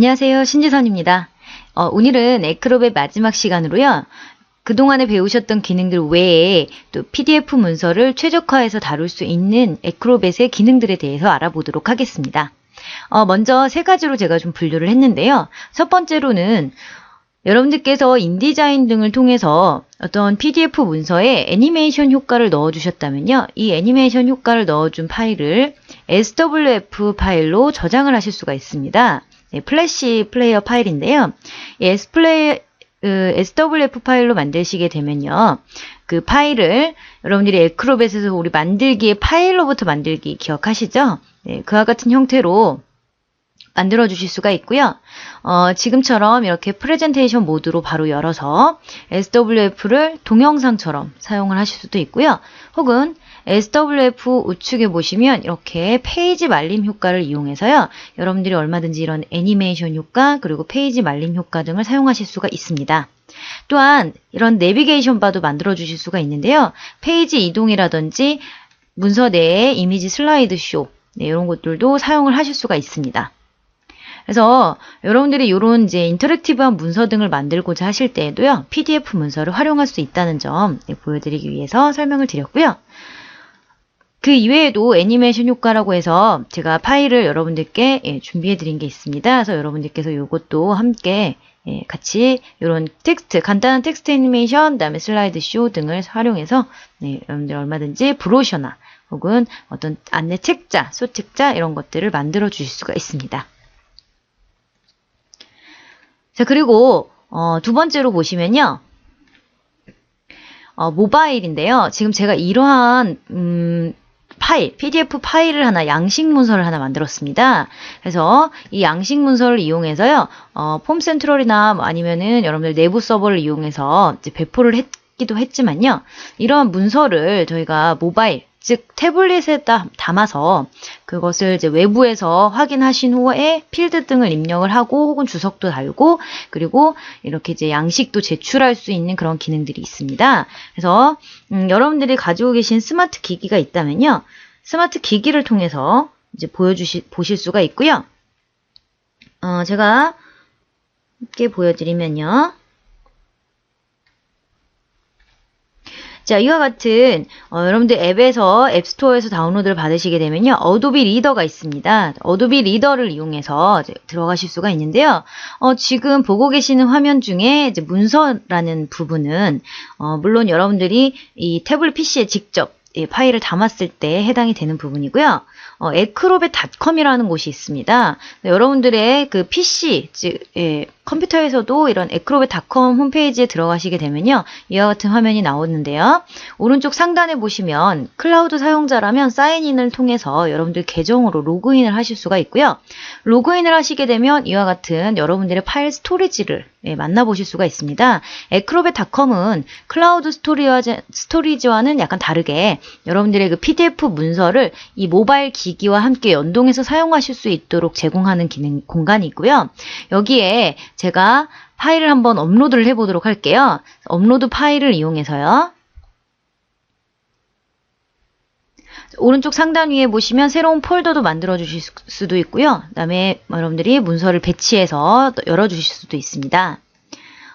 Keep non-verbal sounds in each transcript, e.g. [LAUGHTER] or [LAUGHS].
안녕하세요. 신지선입니다. 어, 오늘은 에크롭의 마지막 시간으로요. 그동안에 배우셨던 기능들 외에 또 PDF 문서를 최적화해서 다룰 수 있는 에크로벳의 기능들에 대해서 알아보도록 하겠습니다. 어, 먼저 세 가지로 제가 좀 분류를 했는데요. 첫 번째로는 여러분들께서 인디자인 등을 통해서 어떤 PDF 문서에 애니메이션 효과를 넣어주셨다면요. 이 애니메이션 효과를 넣어준 파일을 SWF 파일로 저장을 하실 수가 있습니다. 네, 플래시 플레이어 파일인데요. 이 S플레이, 그 SWF 파일로 만드시게 되면요. 그 파일을 여러분들이 에크로벳에서 우리 만들기의 파일로부터 만들기 기억하시죠? 네, 그와 같은 형태로 만들어 주실 수가 있고요. 어, 지금처럼 이렇게 프레젠테이션 모드로 바로 열어서 SWF를 동영상처럼 사용을 하실 수도 있고요. 혹은 SWF 우측에 보시면 이렇게 페이지 말림 효과를 이용해서요. 여러분들이 얼마든지 이런 애니메이션 효과 그리고 페이지 말림 효과 등을 사용하실 수가 있습니다. 또한 이런 내비게이션 바도 만들어 주실 수가 있는데요. 페이지 이동이라든지 문서 내에 이미지 슬라이드 쇼 네, 이런 것들도 사용을 하실 수가 있습니다. 그래서 여러분들이 이런 이제 인터랙티브한 문서 등을 만들고자 하실 때에도요, PDF 문서를 활용할 수 있다는 점 네, 보여드리기 위해서 설명을 드렸고요. 그 이외에도 애니메이션 효과라고 해서 제가 파일을 여러분들께 예, 준비해 드린 게 있습니다. 그래서 여러분들께서 이것도 함께 예, 같이 이런 텍스트, 간단한 텍스트 애니메이션, 그다음에 슬라이드 쇼 등을 활용해서 네, 여러분들 얼마든지 브로셔나 혹은 어떤 안내 책자, 소책자 이런 것들을 만들어 주실 수가 있습니다. 자, 그리고 어, 두 번째로 보시면요. 어, 모바일인데요. 지금 제가 이러한 음, 파일, PDF 파일을 하나, 양식 문서를 하나 만들었습니다. 그래서 이 양식 문서를 이용해서요, 어, 폼 센트럴이나 뭐 아니면은 여러분들 내부 서버를 이용해서 이제 배포를 했 기도 했지만요, 이러한 문서를 저희가 모바일, 즉 태블릿에 담아서 그것을 이제 외부에서 확인하신 후에 필드 등을 입력을 하고 혹은 주석도 달고 그리고 이렇게 이제 양식도 제출할 수 있는 그런 기능들이 있습니다. 그래서 음, 여러분들이 가지고 계신 스마트 기기가 있다면요. 스마트 기기를 통해서 이제 보여주시 보실 수가 있고요. 어, 제가 함께 보여드리면요. 자, 이와 같은 어, 여러분들 앱에서 앱스토어에서 다운로드를 받으시게 되면요. 어도비 리더가 있습니다. 어도비 리더를 이용해서 들어가실 수가 있는데요. 어, 지금 보고 계시는 화면 중에 문서라는 부분은 어, 물론 여러분들이 이 태블릿 PC에 직접 예, 파일을 담았을 때 해당이 되는 부분이고요. 어, 에크로벳닷컴이라는 곳이 있습니다. 네, 여러분들의 그 PC, 즉, 예, 컴퓨터에서도 이런 에크로벳닷컴 홈페이지에 들어가시게 되면요. 이와 같은 화면이 나오는데요. 오른쪽 상단에 보시면 클라우드 사용자라면 사인인을 통해서 여러분들 계정으로 로그인을 하실 수가 있고요. 로그인을 하시게 되면 이와 같은 여러분들의 파일 스토리지를 예, 만나보실 수가 있습니다. 에크로벳닷컴은 클라우드 스토리와, 스토리지와는 약간 다르게 여러분들의 그 PDF 문서를 이 모바일 기 기와 함께 연동해서 사용하실 수 있도록 제공하는 기능 공간이 있고요. 여기에 제가 파일을 한번 업로드를 해보도록 할게요. 업로드 파일을 이용해서요. 오른쪽 상단 위에 보시면 새로운 폴더도 만들어 주실 수도 있고요. 그 다음에 여러분들이 문서를 배치해서 열어 주실 수도 있습니다.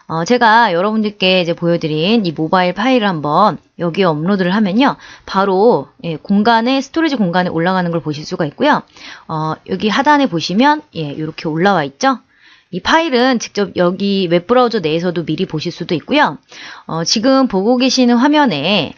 어, 제가 여러분들께 이제 보여드린 이 모바일 파일을 한번 여기에 업로드를 하면요. 바로 예, 공간에 스토리지 공간에 올라가는 걸 보실 수가 있고요. 어, 여기 하단에 보시면 예, 이렇게 올라와 있죠. 이 파일은 직접 여기 웹브라우저 내에서도 미리 보실 수도 있고요. 어, 지금 보고 계시는 화면에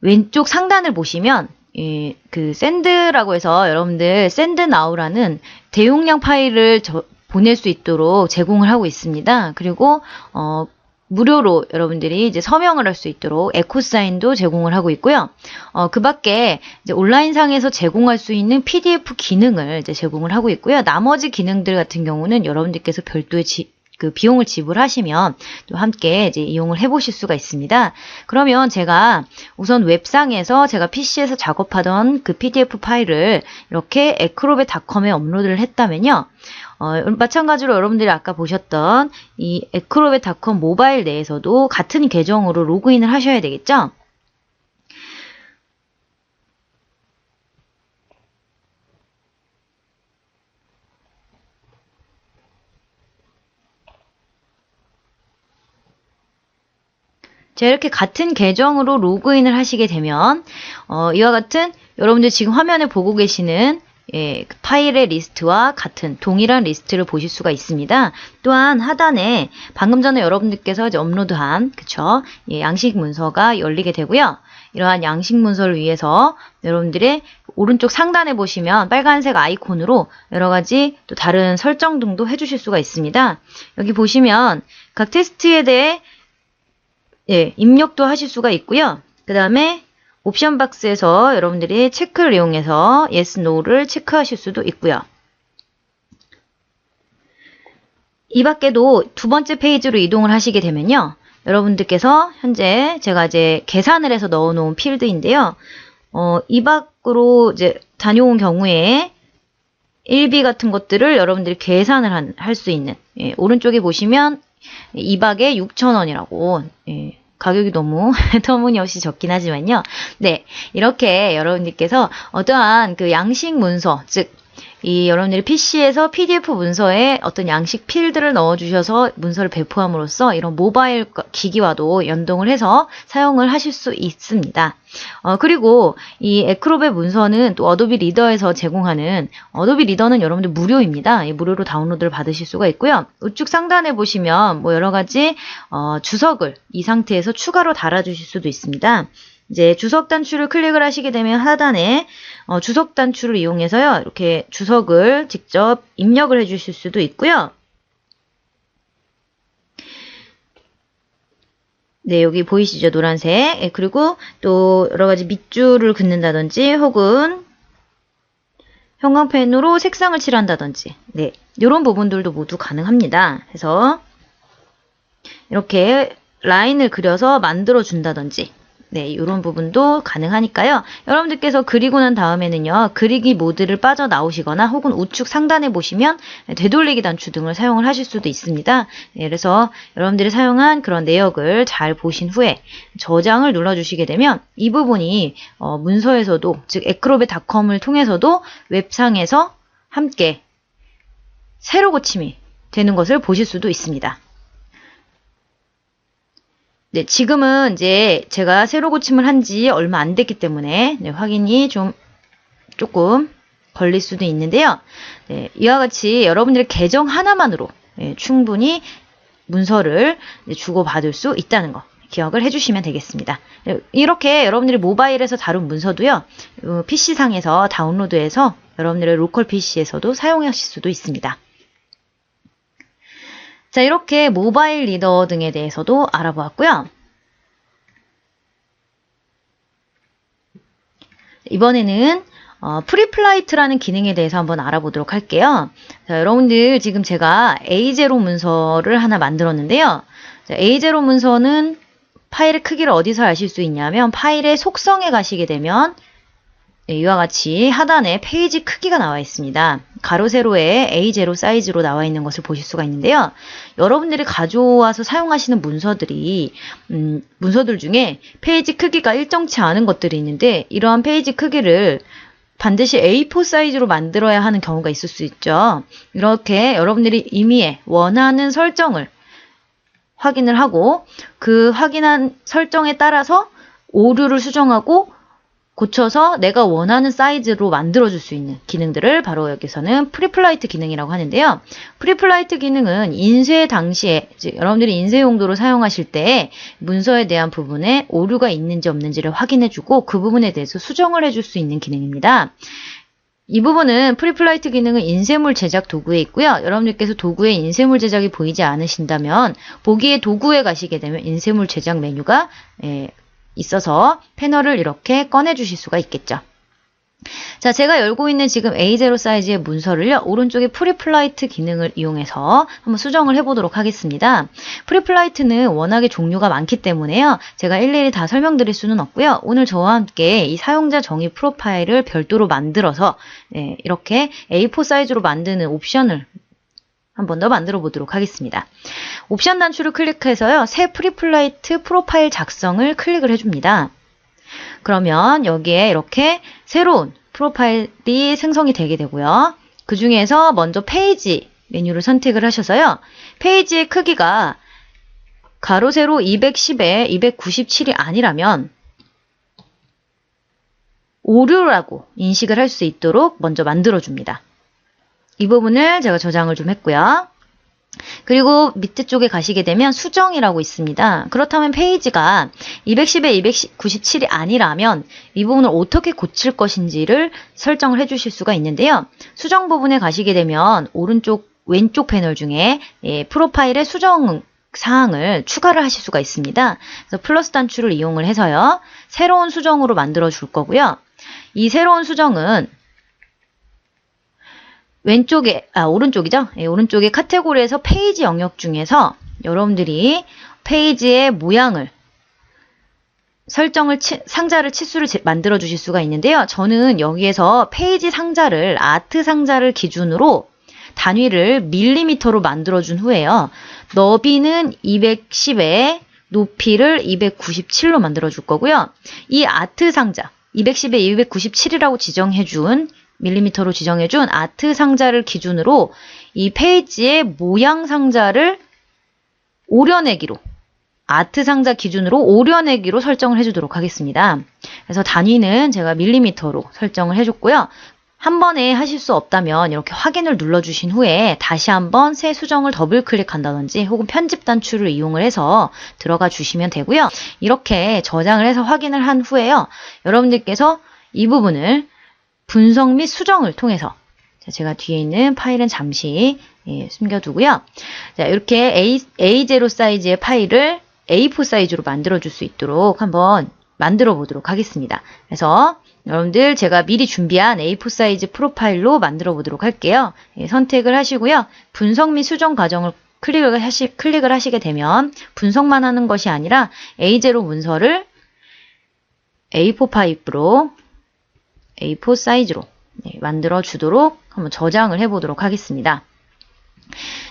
왼쪽 상단을 보시면 예, 그 샌드라고 해서 여러분들 샌드 나우라는 대용량 파일을 저, 보낼 수 있도록 제공을 하고 있습니다. 그리고 어, 무료로 여러분들이 이제 서명을 할 수 있도록 에코사인도 제공을 하고 있고요. 어, 그 밖에 이제 온라인상에서 제공할 수 있는 PDF 기능을 이제 제공을 하고 있고요. 나머지 기능들 같은 경우는 여러분들께서 별도의 지, 그 비용을 지불하시면 또 함께 이제 이용을 해보실 수가 있습니다. 그러면 제가 우선 웹상에서 제가 PC에서 작업하던 그 PDF 파일을 이렇게 에크로벳닷컴에 업로드를 했다면요. 어, 마찬가지로 여러분들이 아까 보셨던 이 에크로벳닷컴 모바일 내에서도 같은 계정으로 로그인을 하셔야 되겠죠? 자, 이렇게 같은 계정으로 로그인을 하시게 되면 어, 이와 같은 여러분들 지금 화면에 보고 계시는 예, 그 파일의 리스트와 같은 동일한 리스트를 보실 수가 있습니다. 또한 하단에 방금 전에 여러분들께서 업로드한 그쵸 예, 양식 문서가 열리게 되고요. 이러한 양식 문서를 위해서 여러분들의 오른쪽 상단에 보시면 빨간색 아이콘으로 여러 가지 또 다른 설정 등도 해주실 수가 있습니다. 여기 보시면 각 테스트에 대해 예, 입력도 하실 수가 있고요. 그 다음에 옵션 박스에서 여러분들이 체크를 이용해서 yes, no를 체크하실 수도 있고요. 이 밖에도 두 번째 페이지로 이동을 하시게 되면요. 여러분들께서 현재 제가 이제 계산을 해서 넣어 놓은 필드인데요. 어, 이 밖으로 이제 다녀온 경우에 1비 같은 것들을 여러분들이 계산을 할 수 있는 예, 오른쪽에 보시면 2박에 6,000원이라고 예, 가격이 너무 [LAUGHS] 터무니없이 적긴 하지만요. 네, 이렇게 여러분들께서 어떠한 그 양식 문서, 즉, 이 여러분들이 PC에서 PDF 문서에 어떤 양식 필드를 넣어주셔서 문서를 배포함으로써 이런 모바일 기기와도 연동을 해서 사용을 하실 수 있습니다. 어, 그리고 이 에크로베 문서는 또 어도비 리더에서 제공하는 어도비 리더는 여러분들 무료입니다. 무료로 다운로드를 받으실 수가 있고요. 우측 상단에 보시면 뭐 여러 가지 어, 주석을 이 상태에서 추가로 달아주실 수도 있습니다. 이제 주석 단추를 클릭을 하시게 되면 하단에 어, 주석 단추를 이용해서요. 이렇게 주석을 직접 입력을 해 주실 수도 있고요. 네, 여기 보이시죠? 노란색. 예, 그리고 또 여러 가지 밑줄을 긋는다든지 혹은 형광펜으로 색상을 칠한다든지 네, 이런 부분들도 모두 가능합니다. 그래서 이렇게 라인을 그려서 만들어 준다든지 네, 이런 부분도 가능하니까요. 여러분들께서 그리고 난 다음에는요, 그리기 모드를 빠져나오시거나 혹은 우측 상단에 보시면 되돌리기 단추 등을 사용을 하실 수도 있습니다. 네, 그래서 여러분들이 사용한 그런 내역을 잘 보신 후에 저장을 눌러주시게 되면 이 부분이 어, 문서에서도, 즉 에크로베닷컴을 통해서도 웹상에서 함께 새로 고침이 되는 것을 보실 수도 있습니다. 네, 지금은 이제 제가 새로 고침을 한 지 얼마 안 됐기 때문에 네, 확인이 좀 조금 걸릴 수도 있는데요. 네, 이와 같이 여러분들의 계정 하나만으로 네, 충분히 문서를 주고받을 수 있다는 거 기억을 해주시면 되겠습니다. 네, 이렇게 여러분들이 모바일에서 다룬 문서도요. PC상에서 어, 다운로드해서 여러분들의 로컬 PC에서도 사용하실 수도 있습니다. 자, 이렇게 모바일 리더 등에 대해서도 알아보았고요. 이번에는 어, 프리플라이트라는 기능에 대해서 한번 알아보도록 할게요. 자, 여러분들 지금 제가 A0 문서를 하나 만들었는데요. 자, A0 문서는 파일의 크기를 어디서 아실 수 있냐면 파일의 속성에 가시게 되면 네, 이와 같이 하단에 페이지 크기가 나와 있습니다. 가로 세로에 A0 사이즈로 나와 있는 것을 보실 수가 있는데요. 여러분들이 가져와서 사용하시는 문서들이 음, 문서들 중에 페이지 크기가 일정치 않은 것들이 있는데 이러한 페이지 크기를 반드시 A4 사이즈로 만들어야 하는 경우가 있을 수 있죠. 이렇게 여러분들이 임의에 원하는 설정을 확인을 하고 그 확인한 설정에 따라서 오류를 수정하고 고쳐서 내가 원하는 사이즈로 만들어줄 수 있는 기능들을 바로 여기서는 프리플라이트 기능이라고 하는데요. 프리플라이트 기능은 인쇄 당시에 즉 여러분들이 인쇄 용도로 사용하실 때 문서에 대한 부분에 오류가 있는지 없는지를 확인해주고 그 부분에 대해서 수정을 해줄 수 있는 기능입니다. 이 부분은 프리플라이트 기능은 인쇄물 제작 도구에 있고요. 여러분들께서 도구에 인쇄물 제작이 보이지 않으신다면 보기에 도구에 가시게 되면 인쇄물 제작 메뉴가 예, 있어서 패널을 이렇게 꺼내 주실 수가 있겠죠. 자, 제가 열고 있는 지금 A0 사이즈의 문서를요, 오른쪽에 프리플라이트 기능을 이용해서 한번 수정을 해보도록 하겠습니다. 프리플라이트는 워낙에 종류가 많기 때문에요, 제가 일일이 다 설명드릴 수는 없고요. 오늘 저와 함께 이 사용자 정의 프로파일을 별도로 만들어서 네, 이렇게 A4 사이즈로 만드는 옵션을 한번 더 만들어 보도록 하겠습니다. 옵션 단추를 클릭해서요. 새 프리플라이트 프로파일 작성을 클릭을 해줍니다. 그러면 여기에 이렇게 새로운 프로파일이 생성이 되게 되고요. 그 중에서 먼저 페이지 메뉴를 선택을 하셔서요. 페이지의 크기가 가로 세로 210에 297이 아니라면 오류라고 인식을 할 수 있도록 먼저 만들어줍니다. 이 부분을 제가 저장을 좀 했고요. 그리고 밑에 쪽에 가시게 되면 수정이라고 있습니다. 그렇다면 페이지가 210에 297이 아니라면 이 부분을 어떻게 고칠 것인지를 설정을 해주실 수가 있는데요. 수정 부분에 가시게 되면 오른쪽 왼쪽 패널 중에 예, 프로파일에 수정 사항을 추가를 하실 수가 있습니다. 그래서 플러스 단추를 이용을 해서요. 새로운 수정으로 만들어 줄 거고요. 이 새로운 수정은 왼쪽에, 아, 오른쪽이죠? 예, 오른쪽에 카테고리에서 페이지 영역 중에서 여러분들이 페이지의 모양을 설정을 치, 상자를 치수를 제, 만들어 주실 수가 있는데요. 저는 여기에서 페이지 상자를 아트 상자를 기준으로 단위를 밀리미터로 만들어 준 후에요. 너비는 210에 높이를 297로 만들어 줄 거고요. 이 아트 상자 210에 297이라고 지정해 준 밀리미터로 지정해준 아트 상자를 기준으로 이 페이지의 모양 상자를 오려내기로 아트 상자 기준으로 오려내기로 설정을 해주도록 하겠습니다. 그래서 단위는 제가 밀리미터로 설정을 해줬고요. 한 번에 하실 수 없다면 이렇게 확인을 눌러주신 후에 다시 한번 새 수정을 더블 클릭한다든지 혹은 편집 단추를 이용을 해서 들어가 주시면 되고요. 이렇게 저장을 해서 확인을 한 후에요. 여러분들께서 이 부분을 분석 및 수정을 통해서 제가 뒤에 있는 파일은 잠시 예, 숨겨두고요. 자, 이렇게 A, A0 사이즈의 파일을 A4 사이즈로 만들어 줄 수 있도록 한번 만들어 보도록 하겠습니다. 그래서 여러분들 제가 미리 준비한 A4 사이즈 프로파일로 만들어 보도록 할게요. 예, 선택을 하시고요. 분석 및 수정 과정을 클릭을, 하시, 클릭을 하시게 되면 분석만 하는 것이 아니라 A0 문서를 A4 파일로 A4 사이즈로 네, 만들어 주도록 한번 저장을 해 보도록 하겠습니다.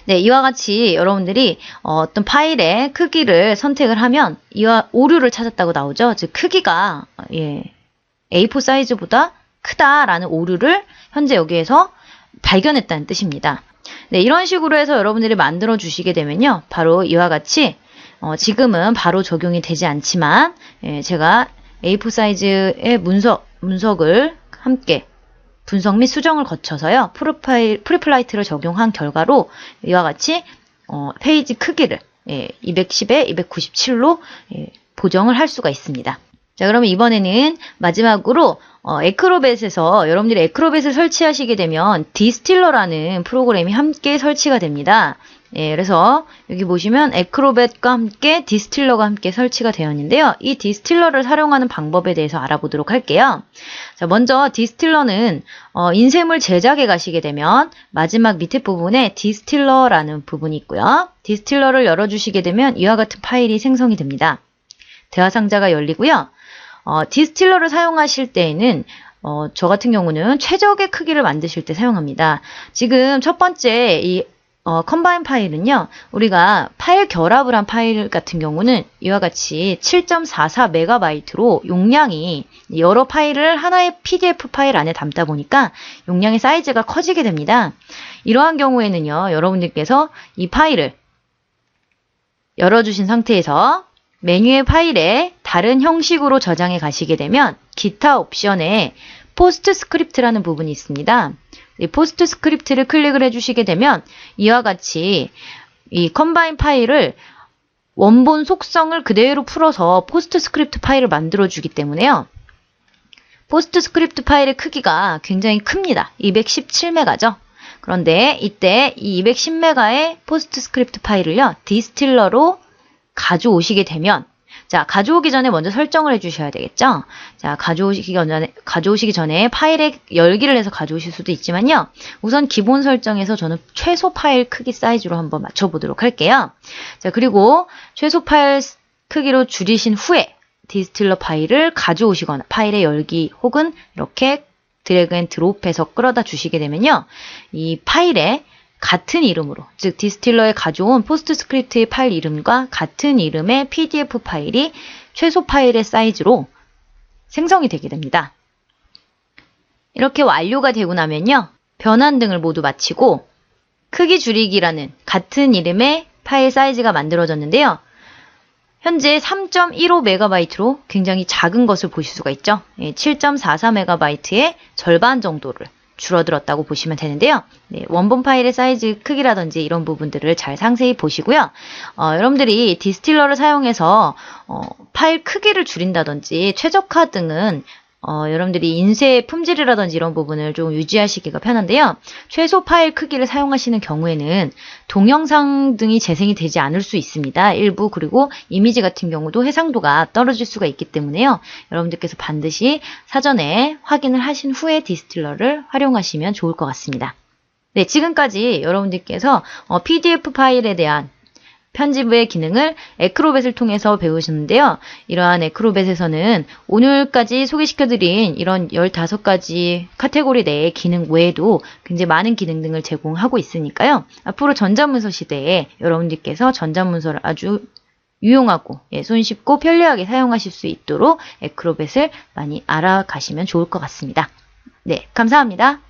네, 이와 같이 여러분들이 어, 떤 파일의 크기를 선택을 하면 이와 오류를 찾았다고 나오죠. 즉 크기가 예, A4 사이즈보다 크다라는 오류를 현재 여기에서 발견했다는 뜻입니다. 네, 이런 식으로 해서 여러분들이 만들어 주시게 되면요. 바로 이와 같이 어, 지금은 바로 적용이 되지 않지만 예, 제가 A4 사이즈의 문석, 문석을 함께 분석 및 수정을 거쳐서요. 프로파일, 프리플라이트를 적용한 결과로 이와 같이 어, 페이지 크기를 예, 210에 297로 예, 보정을 할 수가 있습니다. 자, 그러면 이번에는 마지막으로 어, 에크로벳에서 여러분들이 에크로벳을 설치하시게 되면 디스틸러라는 프로그램이 함께 설치가 됩니다. 예, 그래서 여기 보시면 에크로벳과 함께 디스틸러가 함께 설치가 되어 있는데요. 이 디스틸러를 사용하는 방법에 대해서 알아보도록 할게요. 자, 먼저 디스틸러는 어, 인쇄물 제작에 가시게 되면 마지막 밑에 부분에 디스틸러라는 부분이 있고요. 디스틸러를 열어주시게 되면 이와 같은 파일이 생성이 됩니다. 대화 상자가 열리고요. 어, 디스틸러를 사용하실 때에는 어, 저 같은 경우는 최적의 크기를 만드실 때 사용합니다. 지금 첫 번째 이 어, 컴바인 파일은요, 우리가 파일 결합을 한 파일 같은 경우는 이와 같이 7.44MB로 용량이 여러 파일을 하나의 PDF 파일 안에 담다 보니까 용량의 사이즈가 커지게 됩니다. 이러한 경우에는요, 여러분들께서 이 파일을 열어주신 상태에서 메뉴의 파일에 다른 형식으로 저장해 가시게 되면 기타 옵션에 포스트 스크립트라는 부분이 있습니다. 이 포스트 스크립트를 클릭을 해주시게 되면 이와 같이 이 컴바인 파일을 원본 속성을 그대로 풀어서 포스트 스크립트 파일을 만들어 주기 때문에요. 포스트 스크립트 파일의 크기가 굉장히 큽니다. 217메가죠. 그런데 이때 이 210메가의 포스트 스크립트 파일을요, 디스틸러로 가져오시게 되면 자, 가져오기 전에 먼저 설정을 해주셔야 되겠죠? 자, 가져오시기 전에, 가져오시기 전에 파일에 열기를 해서 가져오실 수도 있지만요. 우선 기본 설정에서 저는 최소 파일 크기 사이즈로 한번 맞춰보도록 할게요. 자, 그리고 최소 파일 크기로 줄이신 후에 디스틸러 파일을 가져오시거나 파일의 열기 혹은 이렇게 드래그 앤 드롭해서 끌어다 주시게 되면요. 이 파일에 같은 이름으로, 즉 디스틸러에 가져온 포스트 스크립트의 파일 이름과 같은 이름의 PDF 파일이 최소 파일의 사이즈로 생성이 되게 됩니다. 이렇게 완료가 되고 나면요. 변환 등을 모두 마치고 크기 줄이기라는 같은 이름의 파일 사이즈가 만들어졌는데요. 현재 3.15MB로 굉장히 작은 것을 보실 수가 있죠. 7.44MB의 절반 정도를 줄어들었다고 보시면 되는데요. 네, 원본 파일의 사이즈 크기라든지 이런 부분들을 잘 상세히 보시고요. 어, 여러분들이 디스틸러를 사용해서 어, 파일 크기를 줄인다든지 최적화 등은 어, 여러분들이 인쇄 품질이라든지 이런 부분을 좀 유지하시기가 편한데요. 최소 파일 크기를 사용하시는 경우에는 동영상 등이 재생이 되지 않을 수 있습니다. 일부 그리고 이미지 같은 경우도 해상도가 떨어질 수가 있기 때문에요. 여러분들께서 반드시 사전에 확인을 하신 후에 디스틸러를 활용하시면 좋을 것 같습니다. 네, 지금까지 여러분들께서 어, PDF 파일에 대한 편집의 기능을 에크로벳을 통해서 배우셨는데요. 이러한 에크로벳에서는 오늘까지 소개시켜드린 이런 15가지 카테고리 내의 기능 외에도 굉장히 많은 기능 등을 제공하고 있으니까요. 앞으로 전자문서 시대에 여러분들께서 전자문서를 아주 유용하고 예, 손쉽고 편리하게 사용하실 수 있도록 에크로벳을 많이 알아가시면 좋을 것 같습니다. 네, 감사합니다.